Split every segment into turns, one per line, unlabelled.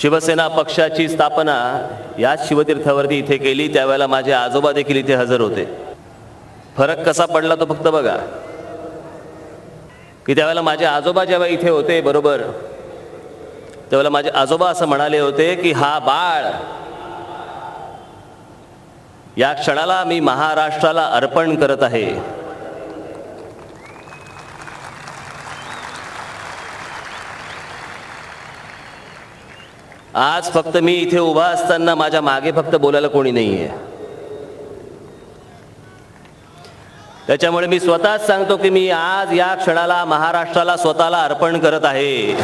शिवसेना पक्षाची स्थापना याच शिवतीर्थावरती इथे केली त्यावेळेला माझे आजोबा देखील इथे हजर होते. फरक कसा पडला तो फक्त बघा. की त्यावेळेला माझे आजोबा जेव्हा इथे होते बरोबर त्यावेळेला माझे आजोबा असं म्हणाले होते की हा बाळ या क्षणाला मी महाराष्ट्राला अर्पण करत आहे. आज फक्त मी इथे उभा असताना माझ्या मागे फक्त बोलायला कोणी नाही आहे त्याच्यामुळे मी स्वतःच सांगतो की मी आज या क्षणाला महाराष्ट्राला स्वतःला अर्पण करत आहे.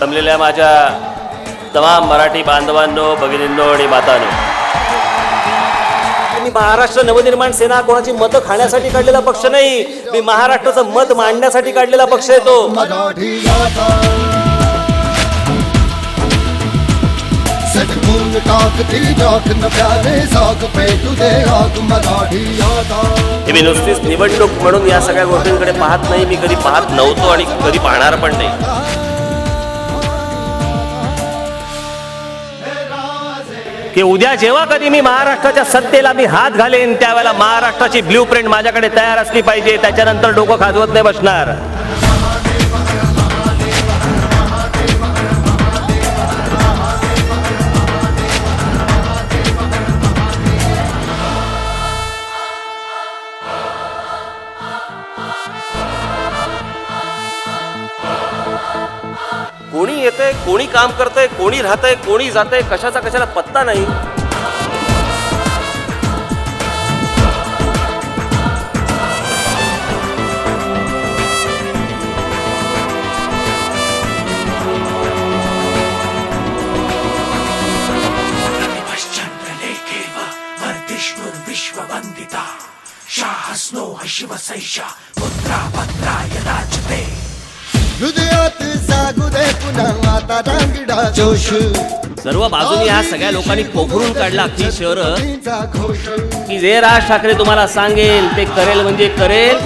जमलेल्या माझ्या तमाम मराठी बांधवांनो भगिनींनो आणि मातांनो. मी महाराष्ट्र नवनिर्माण सेना कोणाची मतं खाण्यासाठी काढलेला पक्ष नाही मी महाराष्ट्राचं मत मांडण्यासाठी काढलेला पक्ष
येतो टाकती साग पे तुझे आग मराठी
हे मी नुसतीच निवडणूक म्हणून या सगळ्या गोष्टींकडे पाहत नाही. मी कधी पाहत नव्हतो आणि कधी पाहणार पण नाही. की उद्या जेव्हा कधी मी महाराष्ट्राच्या सत्तेला मी हात घालेन त्यावेळेला महाराष्ट्राची ब्ल्यू प्रिंट माझ्याकडे तयार असली पाहिजे. त्याच्यानंतर डोकं खाजवत नाही बसणार. कोणी येते कोणी काम करतंय कोणी राहतंय कोणी जातंय कशाचा कशाला पत्ता नाही.
विश्ववन्दिता शाहस्नो शिवसैषा पुत्रा पत्रा यदाचते
हृदयात जागू दे पुन्हा आता रांगडा जोश.
सर्व बाजूनी ह्या सगळ्या लोकांनी पोखरून काढला अख्खी शहर.
घोष.
की जे राज ठाकरे तुम्हाला सांगेल ते करेल म्हणजे करेल.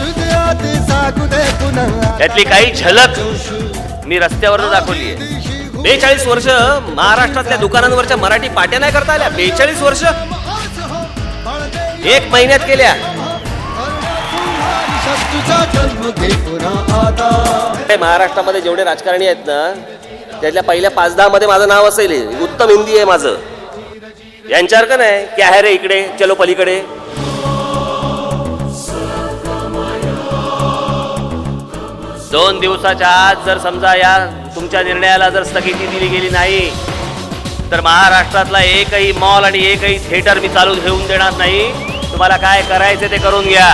हृदयात जागू दे पुन्हा
यातली काही झलक मी रस्त्यावर दाखवली आहे बेचाळीस वर्ष महाराष्ट्रातल्या दुकानांवरच्या मराठी पाट्या नाही करता आल्या. बेचाळीस वर्ष? एक महिन्यात केल्या. महाराष्ट्रामध्ये जेवढे राजकारणी आहेत ना त्यातल्या पहिल्या पाच दहा मध्ये माझं नाव असेल उत्तम हिंदी आहे माझं. यांच्यावर का नाही? की आहे रे इकडे चलो पलीकडे. दोन दिवसाच्या आत जर समजा या तुमच्या निर्णयाला जर स्थगिती दिली गेली नाही तर महाराष्ट्रातला एकही मॉल आणि एकही थिएटर मी चालू ठेवून देणार नाही. तुम्हाला काय करायचे ते करून घ्या.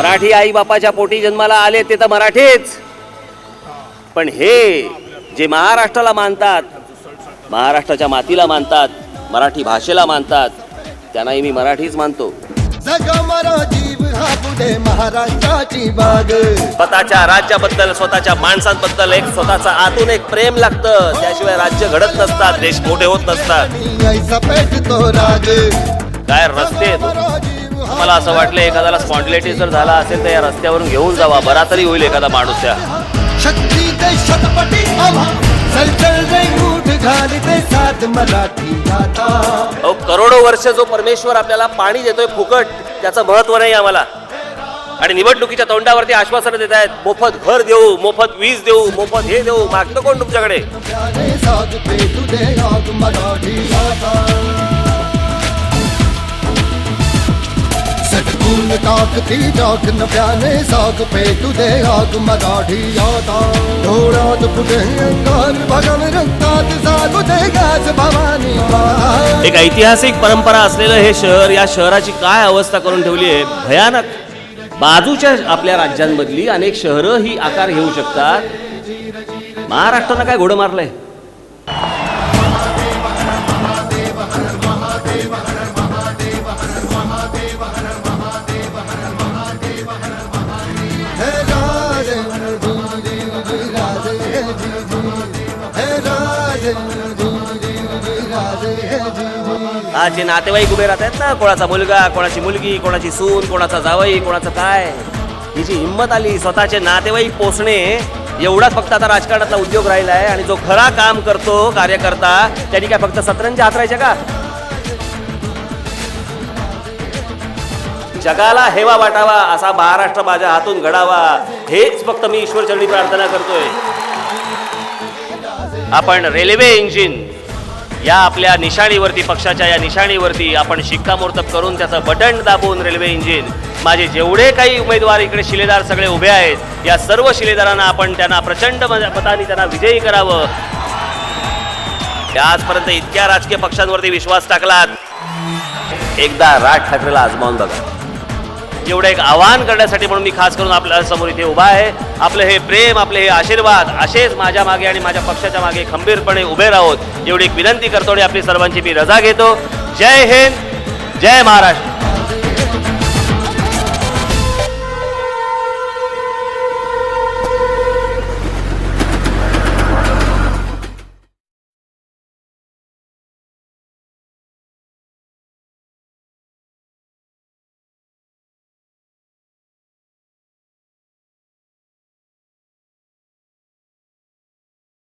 मराठी आई बापाच्या पोटी जन्माला आले ते तर मराठीच. पण हे जे महाराष्ट्राला मानतात महाराष्ट्राच्या मातीला मानतात मराठी भाषेला मानतात त्यांनाही मी मराठीच मानतो. स्वतःच्या राज्याबद्दल स्वतःच्या माणसांबद्दल एक स्वतःचा आतून एक प्रेम लागतं. त्याशिवाय राज्य घडत नसतात देश मोठे होत नसतात. काय रस्ते मला असं वाटलं एखाद्याला स्पॉन्डिलायटिस जर झाला असेल तर या रस्त्यावरून घेऊन जावा. बरा तरी होईल एखादा माणूस त्या. करोडो वर्ष जो परमेश्वर आपल्याला पाणी देतोय फुकट त्याचं महत्त्व नाही आम्हाला. आणि निवडणुकीच्या तोंडावरती आश्वासनं देत आहेत मोफत घर देऊ मोफत वीज देऊ मोफत हे देऊ. मागतं कोण तुमच्याकडे?
फूल साग पेटू न प्याने साग पेटू दे आग मराठी आता डोळ्यात पुढे अंगार भगन रक्तात सागू दे गाज भवानी
एक ऐतिहासिक परंपरा असलेलं हे शहर या शहराची काय अवस्था करून ठेवली आहे? भयानक. बाजूच्या आपल्या राज्यांमधली अनेक शहरं ही आकार घेऊ शकतात. महाराष्ट्रानं काय घोडं मारलंय? आज जे नातेवाईक उभे राहत आहेत ना कोणाचा मुलगा कोणाची मुलगी कोणाची सून कोणाचा जावई कोणाचं काय? ही जी हिंमत आली स्वतःचे नातेवाईक पोचणे एवढाच फक्त आता राजकारणातला उद्योग राहिला आहे आणि जो खरा काम करतो कार्यकर्ता त्यांनी काय फक्त सतरंजी हातरायच्या का? जगाला हेवा वाटावा असा महाराष्ट्र माझ्या हातून घडावा हेच फक्त मी ईश्वरचरणी प्रार्थना करतोय. आपण रेल्वे इंजिन या आपल्या निशाणीवरती पक्षाच्या या निशाणीवरती आपण शिक्कामोर्तब करून त्याचं बटन दाबून रेल्वे इंजिन माझे जेवढे काही उमेदवार इकडे शिलेदार सगळे उभे आहेत या सर्व शिलेदारांना आपण त्यांना प्रचंड मताने त्यांना विजयी करावं. त्या आजपर्यंत इतक्या राजकीय पक्षांवरती विश्वास टाकलात. एकदा राज ठाकरेला आजमावून बघा. एवढं एक आवाहन करण्यासाठी म्हणून मी खास करून आपल्यासमोर इथे उभा आहे. आपलं हे प्रेम आपले हे आशीर्वाद असेच माझ्या मागे आणि माझ्या पक्षाच्या मागे खंबीरपणे उभे राहोत एवढी एक विनंती करतो आणि आपली सर्वांची मी रजा घेतो. जय हिंद जय महाराष्ट्र.